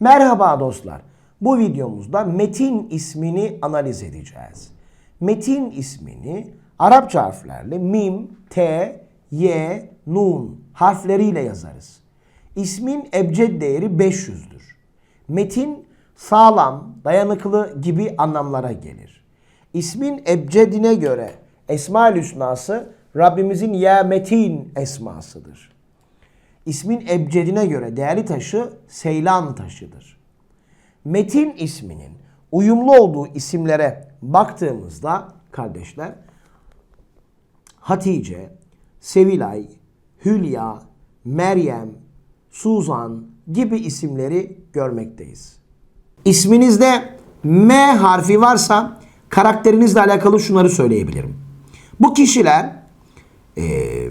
Merhaba dostlar. Bu videomuzda Metin ismini analiz edeceğiz. Metin ismini Arapça harflerle mim, te, ye, nun harfleriyle yazarız. İsmin ebced değeri 500'dür. Metin sağlam, dayanıklı gibi anlamlara gelir. İsmin ebcedine göre Esma-ül Hüsnası Rabbimizin Ya Metin esmasıdır. İsmin ebcedine göre değerli taşı Seylan taşıdır. Metin isminin uyumlu olduğu isimlere baktığımızda kardeşler Hatice, Sevilay, Hülya, Meryem, Suzan gibi isimleri görmekteyiz. İsminizde M harfi varsa karakterinizle alakalı şunları söyleyebilirim. Bu kişiler eee,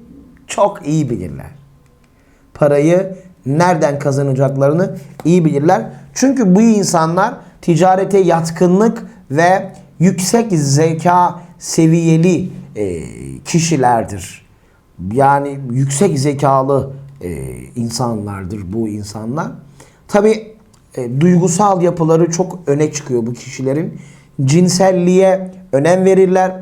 çok iyi bilirler. Parayı nereden kazanacaklarını iyi bilirler. Çünkü bu insanlar ticarete yatkınlık ve yüksek zeka seviyeli e, kişilerdir. Yani yüksek zekalı e, insanlardır bu insanlar. Tabi duygusal yapıları çok öne çıkıyor bu kişilerin. Cinselliğe önem verirler.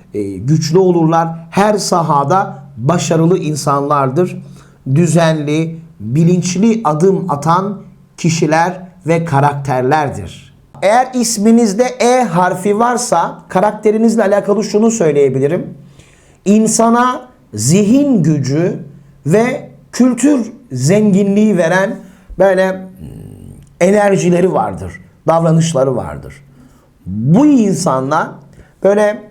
güçlü olurlar. Her sahada başarılı insanlardır. Düzenli, bilinçli adım atan kişiler ve karakterlerdir. Eğer isminizde E harfi varsa karakterinizle alakalı şunu söyleyebilirim. İnsana zihin gücü ve kültür zenginliği veren böyle hmm, enerjileri vardır, davranışları vardır. Bu insanlar böyle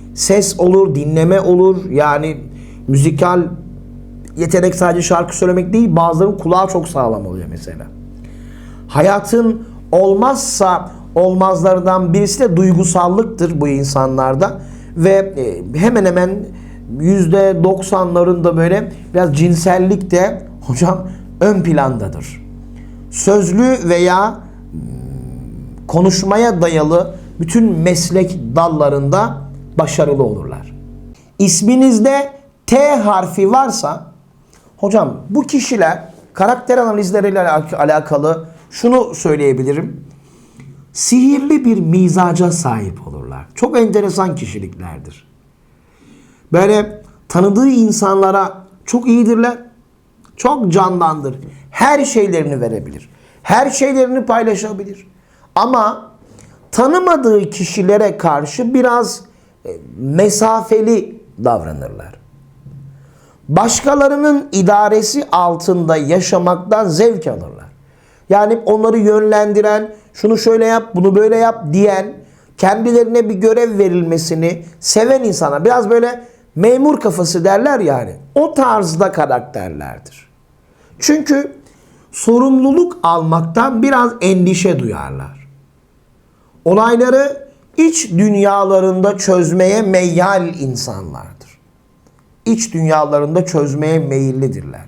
ses olur, dinleme olur. Yani müzikal yetenek sadece şarkı söylemek değil, bazılarının kulağı çok sağlam oluyor mesela. Hayatın olmazsa olmazlardan birisi de duygusallıktır bu insanlarda ve e, hemen hemen yüzde 90'larında böyle biraz cinsellik de hocam ön plandadır sözlü veya hmm, konuşmaya dayalı bütün meslek dallarında başarılı olurlar. İsminizde T harfi varsa hocam bu kişiler karakter analizleriyle alakalı şunu söyleyebilirim. Sihirli bir mizaca sahip olurlar. Çok enteresan kişiliklerdir. Böyle tanıdığı insanlara çok iyidirler. Çok candandır her şeylerini verebilir. Her şeylerini paylaşabilir. Ama tanımadığı kişilere karşı biraz mesafeli davranırlar. Başkalarının idaresi altında yaşamaktan zevk alırlar. Yani onları yönlendiren, şunu şöyle yap, bunu böyle yap diyen, kendilerine bir görev verilmesini seven insana biraz böyle memur kafası derler yani. O tarzda karakterlerdir. Çünkü sorumluluk almaktan biraz endişe duyarlar. Olayları iç dünyalarında çözmeye meyyal insanlardır. İç dünyalarında çözmeye meyillidirler.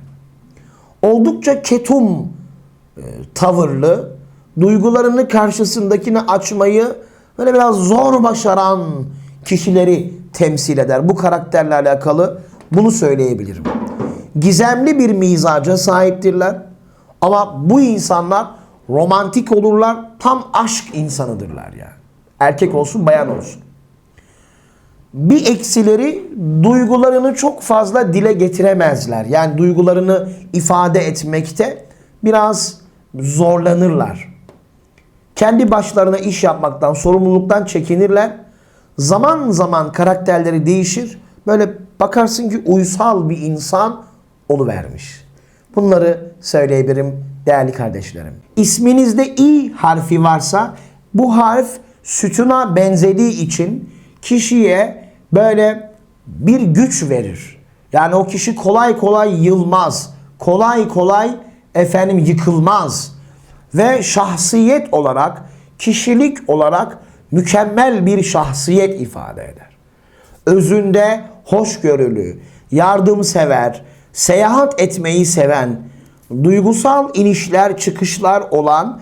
Oldukça ketum e, tavırlı, duygularını karşısındakini açmayı böyle biraz zor başaran kişileri temsil eder. Bu karakterle alakalı bunu söyleyebilirim. Gizemli bir mizaca sahiptirler. Ama bu insanlar romantik olurlar. Tam aşk insanıdırlar yani. Erkek olsun bayan olsun. Bir eksileri duygularını çok fazla dile getiremezler. Yani duygularını ifade etmekte biraz zorlanırlar. Kendi başlarına iş yapmaktan, sorumluluktan çekinirler. Zaman zaman karakterleri değişir. Böyle bakarsın ki uysal bir insan oluvermiş. Bunları söyleyebilirim değerli kardeşlerim. İsminizde i harfi varsa bu harf sütuna benzediği için kişiye böyle bir güç verir. Yani o kişi kolay kolay yılmaz. Kolay kolay efendim yıkılmaz. Ve şahsiyet olarak, kişilik olarak mükemmel bir şahsiyet ifade eder. Özünde hoşgörülü, yardımsever, seyahat etmeyi seven, duygusal inişler çıkışlar olan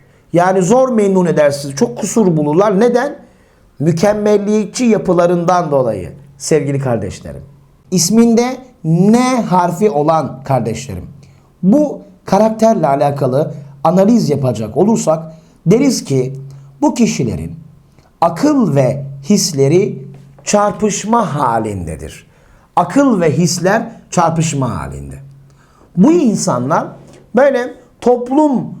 Yani zor memnun edersiniz. Çok kusur bulurlar. Neden? Mükemmelliyetçi yapılarından dolayı sevgili kardeşlerim. İsminde N harfi olan kardeşlerim. Bu karakterle alakalı analiz yapacak olursak deriz ki bu kişilerin akıl ve hisleri çarpışma halindedir. Akıl ve hisler çarpışma halinde. Bu insanlar böyle toplum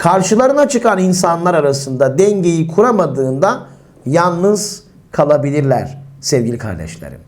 Karşılarına çıkan insanlar arasında dengeyi kuramadığında yalnız kalabilirler sevgili kardeşlerim.